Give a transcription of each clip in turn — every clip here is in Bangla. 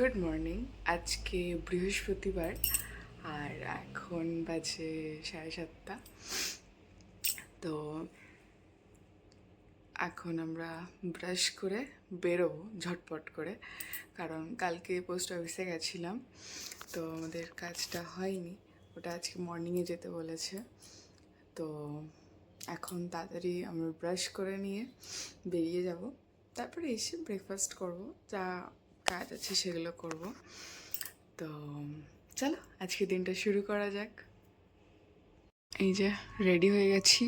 গুড মর্নিং আজকে বৃহস্পতিবার, আর এখন বাজে সাড়ে সাতটা। তো এখন আমরা ব্রাশ করে বেরোবো, ঝটপট করে। কারণ কালকে পোস্ট অফিসে গেছিলাম, তো আমাদের কাজটা হয়নি। ওটা আজকে মর্নিংয়ে যেতে বলেছে। তো এখন তাড়াতাড়ি আমরা ব্রাশ করে নিয়ে বেরিয়ে যাব। তারপরে এসে ব্রেকফাস্ট করব। যা কাজ আছে সেগুলো করব। তো চলো আজকে দিনটা শুরু করা যাক। এই যে রেডি হয়ে গেছি।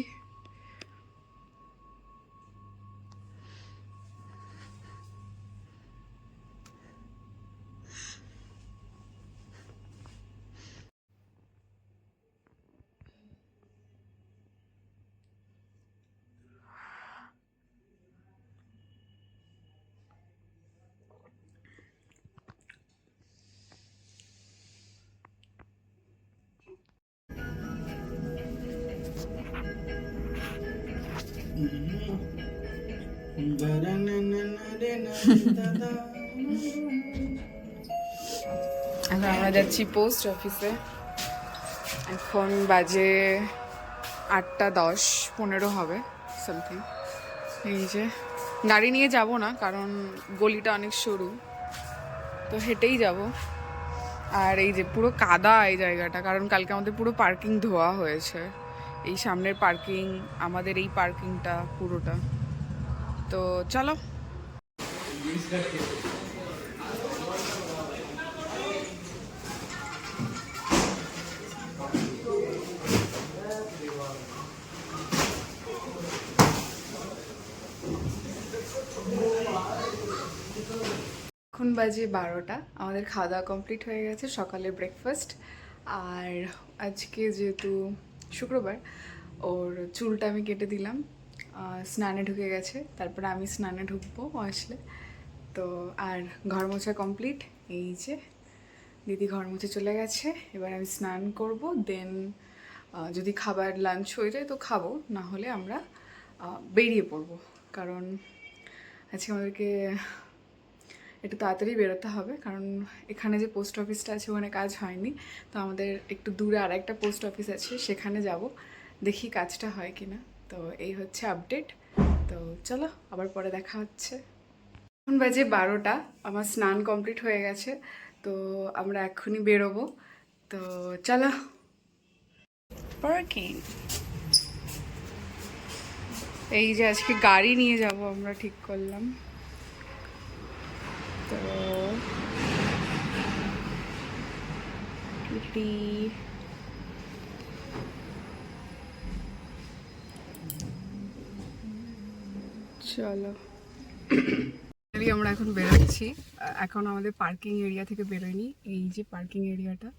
এখন আমরা যাচ্ছি পোস্ট অফিসে এখন বাজে আটটা দশ, পনেরো হবে সামথিং এই যে, গাড়ি নিয়ে যাব না, কারণ গলিটা অনেক সরু। তো হেঁটেই যাব। আর এই যে পুরো কাদা এই জায়গাটা, কারণ কালকে আমাদের পুরো পার্কিং ধোয়া হয়েছে। এই সামনের পার্কিং আমাদের এই পার্কিংটা পুরোটা। তো চলো। এখন বাজে বারোটা, আমাদের খাওয়া দাওয়া কমপ্লিট হয়ে গেছে, সকালের ব্রেকফাস্ট আর আজকে যেহেতু শুক্রবার, ওর চুলটা আমি কেটে দিলাম। স্নানে ঢুকে গেছে। তারপরে আমি স্নানে ঢুকবো আসলে। তো আর ঘর মোছা কমপ্লিট এই যে দিদি ঘর মুছে চলে গেছে। এবার আমি স্নান করব দেন যদি খাবার লাঞ্চ হয়ে যায় তো খাব, না হলে আমরা বেরিয়ে পড়ব। কারণ আজকে আমাদেরকে একটু তাড়াতাড়ি বেরোতে হবে, কারণ এখানে যে পোস্ট অফিসটা আছে ওখানে কাজ হয়নি। তো আমাদের একটু দূরে আর একটা পোস্ট অফিস আছে, সেখানে যাব, দেখি কাজটা হয় কি না তো এই হচ্ছে আপডেট তো চলো আবার পরে দেখা হচ্ছে। এখন বাজে বারোটা আমার স্নান কমপ্লিট হয়ে গেছে তো আমরা এক্ষুনি বেরোবো। তো চলো। পার্কিং এই যে আজকে গাড়ি নিয়ে যাব আমরা ঠিক করলাম। তো চলো। আমরা এখন বেরোচ্ছি। এখন আমাদের পার্কিং এরিয়া থেকে বেরোয়নি। এই যে পার্কিং এরিয়াটা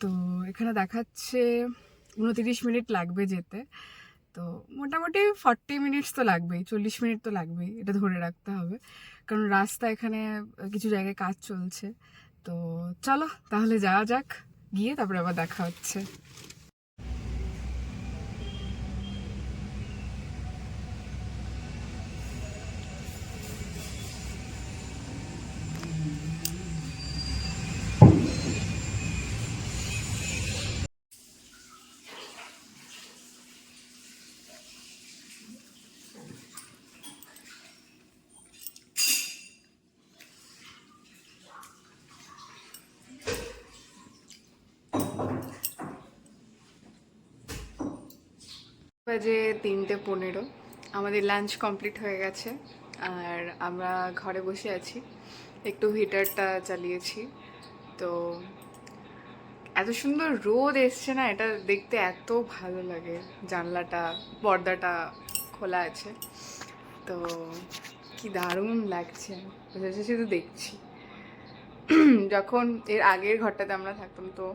তো এখানে দেখাচ্ছে উনতিরিশ মিনিট লাগবে যেতে। তো মোটামুটি ফর্টি মিনিটস তো লাগবেই, চল্লিশ মিনিট তো লাগবেই। এটা ধরে রাখতে হবে। কারণ রাস্তা এখানে কিছু জায়গায় কাজ চলছে। তো চলো, তাহলে যাওয়া যাক। গিয়ে তারপরে আবার দেখা হচ্ছে। বাজে তিনটে পনেরো। আমাদের লাঞ্চ কমপ্লিট হয়ে গেছে। আর আমরা ঘরে বসে আছি। একটু হিটারটা চালিয়েছি। তো এত সুন্দর রোদ এসছে না? এটা দেখতে এত ভালো লাগে। জানলাটা, পর্দাটা খোলা আছে। তো কি দারুণ লাগছে। বসে শুধু দেখছি। যখন এর আগের ঘরটাতে আমরা থাকতাম, তো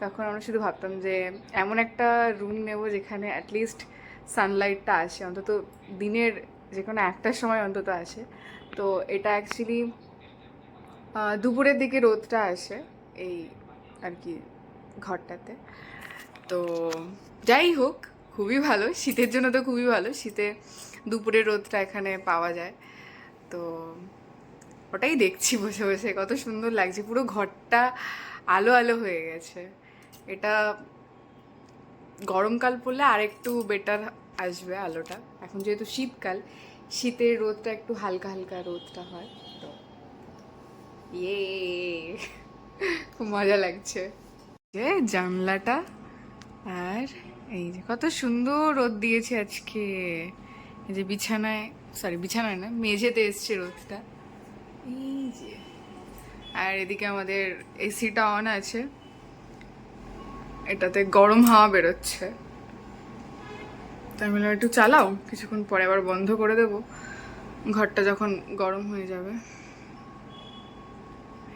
তখন আমরা শুধু ভাবতাম যে এমন একটা রুম নেব যেখানে অ্যাটলিস্ট সানলাইটটা আসে। অন্তত দিনের যে কোনো একটার সময় অন্তত আসে। তো এটা অ্যাকচুয়ালি দুপুরের দিকে রোদটা আসে এই আর কি ঘরটাতে। তো যাই হোক, খুবই ভালো। শীতের জন্য তো খুবই ভালো। শীতে দুপুরের রোদটা এখানে পাওয়া যায়। তো ওটাই দেখছি বসে বসে। কত সুন্দর লাগছে। পুরো ঘরটা আলো আলো হয়ে গেছে। এটা গরমকাল পড়লে আর একটু বেটার আসবে আলোটা। এখন যেহেতু শীতকাল, শীতের রোদটা একটু হালকা হালকা রোদটা হয়, তো ইয়ে খুব মজা লাগছে। যে জানলাটা আর এই যে কত সুন্দর রোদ দিয়েছে আজকে। এই যে বিছানায় সরি বিছানায় না, মেঝেতে এসছে রোদটা। এই যে, আর এদিকে আমাদের এসিটা অন আছে। এটাতে গরম হাওয়া বেরোচ্ছে। তাই একটু চালাও, কিছুক্ষণ পরে আবার বন্ধ করে দেব। ঘরটা যখন গরম হয়ে যাবে।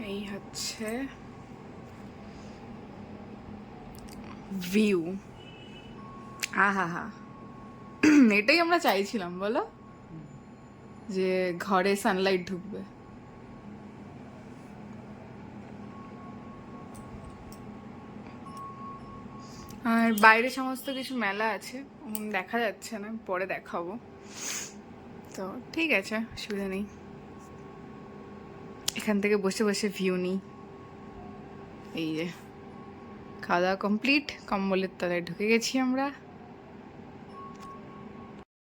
এই হচ্ছে ভিউ আহা হা এটাই আমরা চাইছিলাম, বলো? যে ঘরে সানলাইট ঢুকবে। আর বাইরে সমস্ত কিছু মেলা আছে। দেখা যাচ্ছে না, পরে দেখাবো। তো ঠিক আছে, অসুবিধা নেই। এখান থেকে বসে বসে ভিউ নিই। এই যে খাওয়া দাওয়া কমপ্লিট কম্বলের তলায় ঢুকে গেছি আমরা।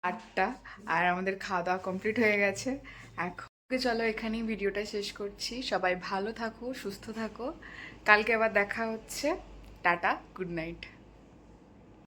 আটটা, আর আমাদের খাওয়া দাওয়া কমপ্লিট হয়ে গেছে। এখন চলো এখানেই ভিডিওটা শেষ করছি। সবাই ভালো থাকো, সুস্থ থাকো। কালকে আবার দেখা হচ্ছে। Tata good night